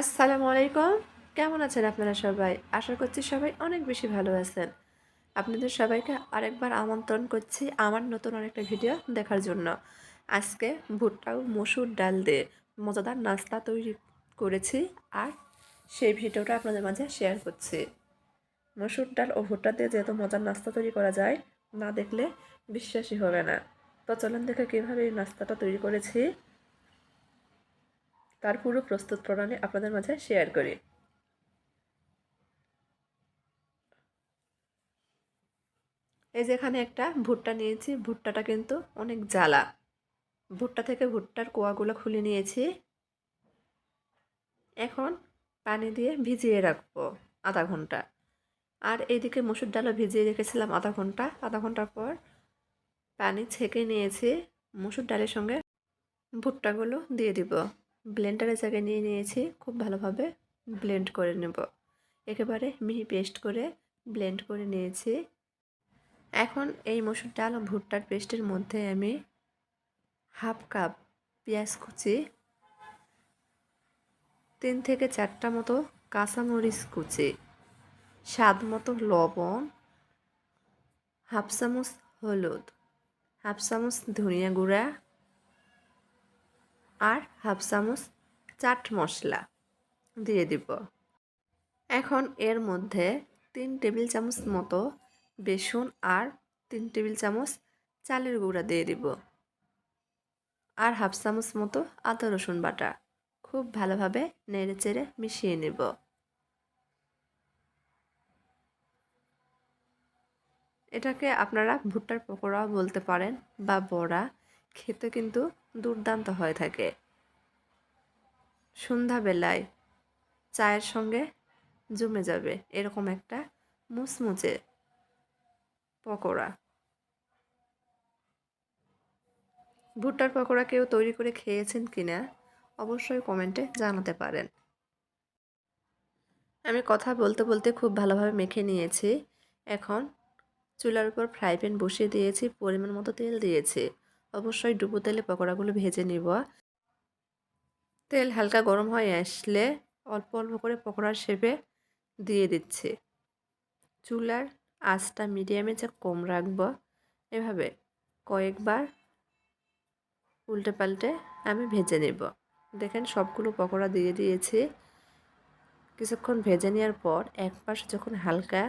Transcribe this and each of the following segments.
আসসালামু আলাইকুম। কেমন আছেন আপনারা সবাই? আশা করছি সবাই অনেক বেশি ভালো আছেন। আপনাদের সবাইকে আরেকবার আমন্ত্রণ করছি আমার নতুন আরেকটা ভিডিও দেখার জন্য। আজকে ভুট্টা ও মসুর ডাল দিয়ে মজাদার নাস্তা তৈরি করেছি আর সেই ভিডিওটা আপনাদের মাঝে শেয়ার করছি। মসুর ডাল ও ভুট্টা দিয়ে যেহেতু মজার নাস্তা তৈরি করা যায়, না দেখলে বিশ্বাসই হবে না। তো চলেন দেখে কীভাবে এই নাস্তাটা তৈরি করেছি। তার পুরো প্রস্তুত প্রণালী আপনাদের মাঝে শেয়ার করি। এই যে এখানে একটা ভুট্টা নিয়েছি, ভুট্টাটা কিন্তু অনেক জ্বালা। ভুট্টা থেকে ভুট্টার কোয়াগুলো খুলে নিয়েছি। এখন পানি দিয়ে ভিজিয়ে রাখব আধা ঘণ্টা। আর এইদিকে মসুর ডালও ভিজিয়ে রেখেছিলাম আধা ঘণ্টা। আধা ঘণ্টা পর পানি ছেঁকে নিয়েছি। মসুর ডালের সঙ্গে ভুট্টাগুলো দিয়ে দিব। ব্লেন্ডারের জায়গায় নিয়ে নিয়েছি, খুব ভালোভাবে ব্লেন্ড করে নেব। একেবারে মিহি পেস্ট করে ব্লেন্ড করে নিয়েছি। এখন এই মসুর ডাল ও ভুট্টার পেস্টের মধ্যে আমি হাফ কাপ পেঁয়াজ কুচি, তিন থেকে চারটা মতো কাঁচামরিচ কুচি, স্বাদ মতো লবণ, হাফ চামচ হলুদ, হাফ চামচ ধনিয়া গুঁড়া আর হাফ চামচ চাট মশলা দিয়ে দিব। এখন এর মধ্যে তিন টেবিল চামচ মতো বেসন আর তিন টেবিল চামচ চালের গুঁড়া দিয়ে দিব। আর হাফ চামচ মতো আদা রসুন বাটা খুব ভালোভাবে নেড়ে চেড়ে মিশিয়ে নেব। এটাকে আপনারা ভুট্টার পকোড়াও বলতে পারেন বা বড়া খেতে কিন্তু দুর্দান্ত হয়ে থাকে। সন্ধ্যাবেলায় চায়ের সঙ্গে জমে যাবে এরকম একটা মুচমুচে পকোড়া। ভুট্টার পকোড়া কেউ তৈরি করে খেয়েছেন কিনা অবশ্যই কমেন্টে জানাতে পারেন। আমি কথা বলতে বলতে খুব ভালোভাবে মেখে নিয়েছি। এখন চুলার উপর ফ্রাই প্যান বসিয়ে দিয়েছি, পরিমাণ মতো তেল দিয়েছি। অবশ্যই ডুবো তেলে পকোড়াগুলো ভেজে নিব। তেল হালকা গরম হয়ে আসলে অল্প অল্প করে পকোড়ার শেপে দিয়ে দিচ্ছি। চুলার আঁচটা মিডিয়ামে যে কম রাখব, এভাবে কয়েকবার উল্টে পাল্টে আমি ভেজে নেব। দেখেন সবগুলো পকোড়া দিয়ে দিয়েছি। কিছুক্ষণ ভেজে নেওয়ার পর এক পাশ যখন হালকা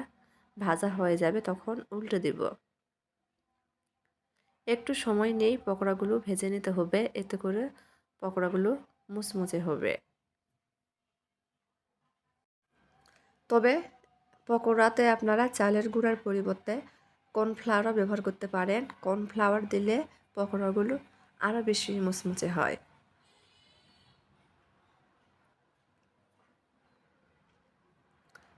ভাজা হয়ে যাবে তখন উল্টে দিব। একটু সময় নেই পকোড়াগুলো ভেজে নিতে হবে। এতে করে পকোড়াগুলো মুচমুচে হবে। তবে পকোড়াতে আপনারা চালের গুঁড়ার পরিবর্তে কর্নফ্লাওয়ারও ব্যবহার করতে পারেন। কর্নফ্লাওয়ার দিলে পকোড়াগুলো আরও বেশি মুচমুচে হয়।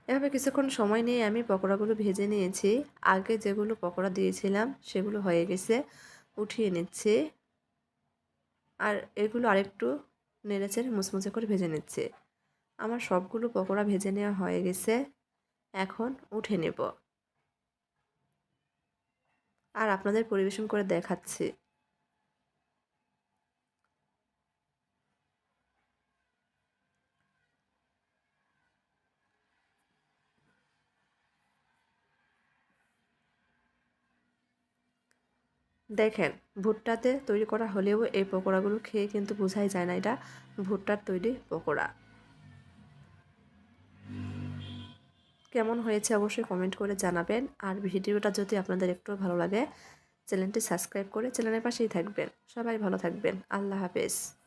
এভাবে কিছুক্ষণ সময় নিয়ে আমি পকোড়াগুলো ভেজে নিয়েছি। আগে যেগুলো পকোড়া দিয়েছিলাম, সেগুলো হয়ে গেছে, উঠিয়ে নিচ্ছি। আর এগুলো আরেকটু নেড়েচেড়ে মুচমুচে করে ভেজে নিচ্ছে। আমার সবগুলো পকোড়া ভেজে নেওয়া হয়ে গেছে। এখন উঠে নেব। আর আপনাদের পরিবেশন করে দেখাচ্ছি। দেখেন, ভুট্টাতে তৈরি করা হলেও এই পকোড়াগুলো খেয়ে কিন্তু বোঝাই যায় না এটা, ভুট্টার তৈরি পকোড়া। কেমন হয়েছে অবশ্যই কমেন্ট করে জানাবেন। আর ভিডিওটা যদি আপনাদের একটু ভালো লাগে, চ্যানেলটি সাবস্ক্রাইব করে চ্যানেলের পাশেই থাকবেন। সবাই ভালো থাকবেন। আল্লাহ হাফেজ।